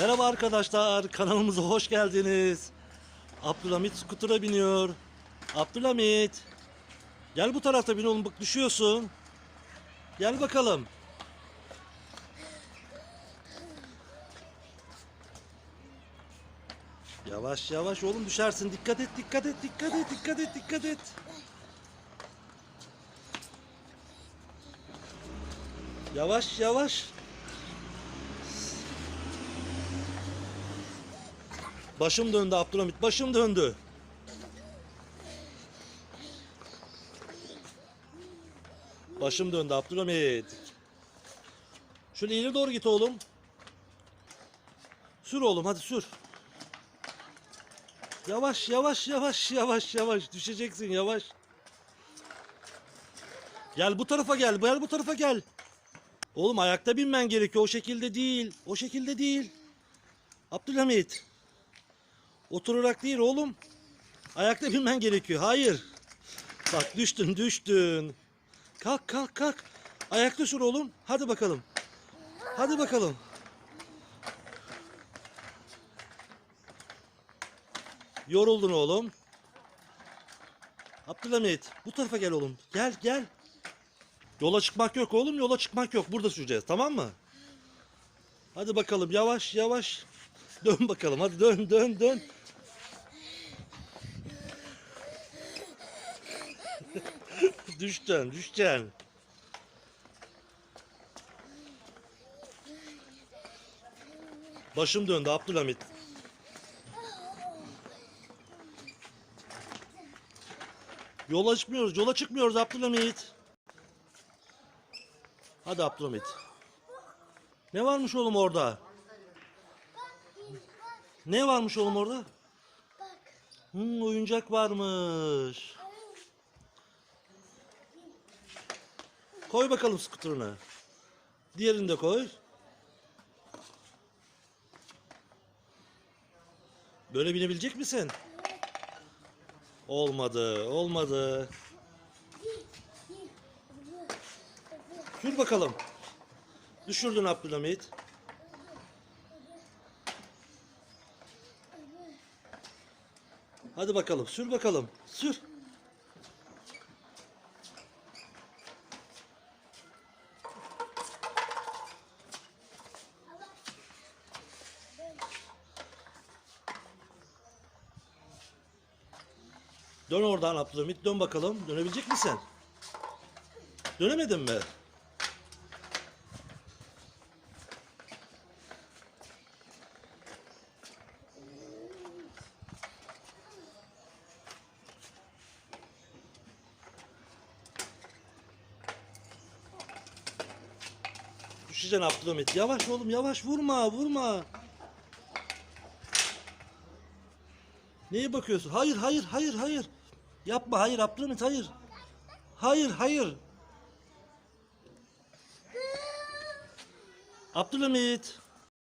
Merhaba arkadaşlar, kanalımıza hoş geldiniz. Abdülhamit skutura biniyor. Abdülhamit. Gel bu tarafta bin oğlum bak düşüyorsun. Gel bakalım. Yavaş yavaş oğlum düşersin. Dikkat et, dikkat et, dikkat et, dikkat et, dikkat et. Yavaş yavaş. Başım döndü Abdülhamit, başım döndü. Başım döndü Abdülhamit. Şöyle ileri doğru git oğlum. Sür oğlum hadi sür. Yavaş yavaş yavaş yavaş yavaş düşeceksin yavaş. Gel bu tarafa gel. Gel bu tarafa gel. Oğlum ayakta binmen gerekiyor. O şekilde değil. O şekilde değil. Abdülhamit. Oturarak değil oğlum. Ayakta binmen gerekiyor. Hayır. Bak düştün düştün. Kalk kalk kalk. Ayakta sür oğlum. Hadi bakalım. Hadi bakalım. Yoruldun oğlum. Abdülhamit bu tarafa gel oğlum. Gel gel. Yola çıkmak yok oğlum yola çıkmak yok. Burada süreceğiz tamam mı? Hadi bakalım yavaş yavaş. Dön bakalım hadi dön dön dön. Düşeceksin düşeceksin. Başım döndü Abdülhamit. Yola çıkmıyoruz, yola çıkmıyoruz Abdülhamit. Hadi Abdülhamit. Ne varmış oğlum orada? Ne varmış oğlum orada? Hmm, oyuncak varmış. Koy bakalım skuterına. Diğerini de koy. Böyle binebilecek misin? Olmadı, olmadı. Sür bakalım. Düşürdün Abdülhamit. Hadi bakalım, sür bakalım. Sür. Dön oradan Abdülhamit, dön bakalım. Dönebilecek misin? Dönemedin mi? Düşeceksin Abdülhamit. Yavaş oğlum yavaş vurma vurma. Neye bakıyorsun? Hayır hayır hayır hayır. Yapma hayır Abdülhamit hayır. Hayır hayır. Abdülhamit.